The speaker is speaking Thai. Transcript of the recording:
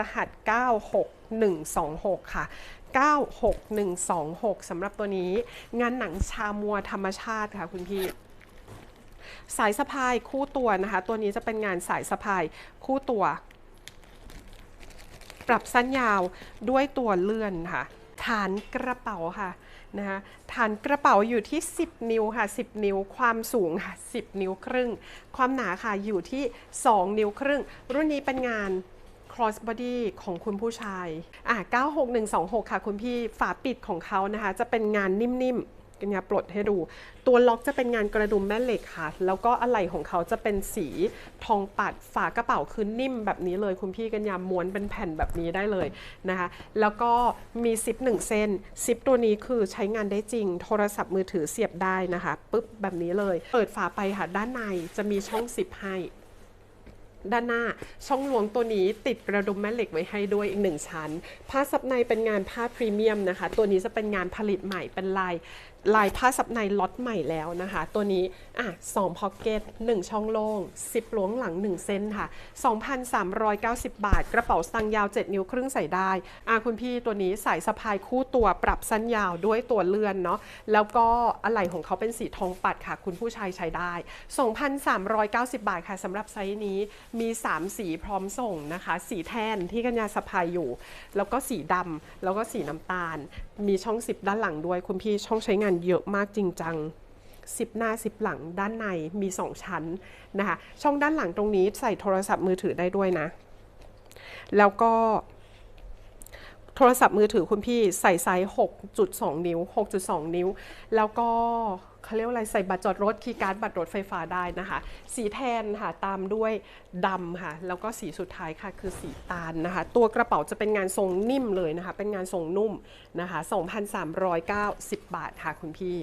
รหัส 96126 ค่ะ 96126สำหรับตัวนี้ งานหนังชามัวธรรมชาติค่ะคุณพี่สายสะพายคู่ตัวนะคะ ตัวนี้จะเป็นงานสายสะพายคู่ตัว ปรับสั้นยาวด้วยตัวเลื่อนค่ะ ฐานกระเป๋าค่ะนะคะฐานกระเป๋าอยู่ที่ 10 นิ้วค่ะ 10 นิ้วความสูงค่ะ 10 นิ้วครึ่ง ความหนาค่ะอยู่ที่ 2 นิ้วครึ่ง รุ่นนี้เป็นงาน cross body ของคุณผู้ชายอะ96126 ค่ะคุณพี่ฝาปิดของเขานะคะ จะเป็นงานนิ่มๆกัญญาปลดให้ดู ตัวล็อกจะเป็นงานกระดุมแม่เหล็กค่ะ แล้วก็อะไหล่ของเขาจะเป็นสีทองปัดฝากระเป๋าคือนิ่มแบบนี้เลย คุณพี่กัญญาม้วนเป็นแผ่นแบบนี้ได้เลยนะคะ แล้วก็มีซิปหนึ่งเส้นซิปตัวนี้คือใช้งานได้จริง โทรศัพท์มือถือเสียบได้นะคะปุ๊บแบบนี้เลย เปิดฝาไปค่ะด้านในจะมีช่องซิปให้ ด้านหน้าช่องลวงตัวนี้ติดกระดุมแม่เหล็กไว้ให้ด้วยอีกหนึ่งชั้น ผ้าซับในเป็นงานผ้าพรีเมียมนะคะ ตัวนี้จะเป็นงานผลิตใหม่เป็นลายลายผ้าซับในล็อตใหม่แล้วนะคะ ตัวนี้อะสองพ็อกเก็ตหนึ่งช่องโล่งสิบหลวงหลัง1เส้นค่ะ 2,390 บาท กระเป๋าสตางยาว 7 นิ้วครึ่งใส่ได้อะคุณพี่ตัวนี้ใส่สะพายคู่ตัวปรับสั้นยาวด้วยตัวเลื่อนเนาะแล้วก็อะไหล่ของเขาเป็นสีทองปัดค่ะ คุณผู้ชายใช้ได้ 2,390 บาทค่ะสำหรับไซส์นี้มี 3 สีพร้อมส่งนะคะ สีแทนที่กัญญาสะพายอยู่ แล้วก็สีดำแล้วก็สีน้ำตาล มีช่องสิบด้านหลังด้วย คุณพี่ช่องใช้งานเยอะมากจริงจังสิบหน้าสิบหลังด้านในมี 2 ชั้นนะคะ ช่องด้านหลังตรงนี้ใส่โทรศัพท์มือถือได้ด้วยนะ แล้วก็ โทรศัพท์มือถือคุณพี่ใส่ไซส์ 6.2 นิ้ว 6.2 นิ้ว แล้วก็เขาเรียกอะไรใส่บัตรจอดรถคีย์การ์ดบัตรรถไฟฟ้าได้นะคะ สีแทนค่ะตามด้วยดำค่ะ แล้วก็สีสุดท้ายค่ะคือสีตาลนะคะ ตัวกระเป๋าจะเป็นงานทรงนิ่มเลยนะคะ เป็นงานทรงนุ่มนะคะ 2,390 บาทค่ะคุณพี่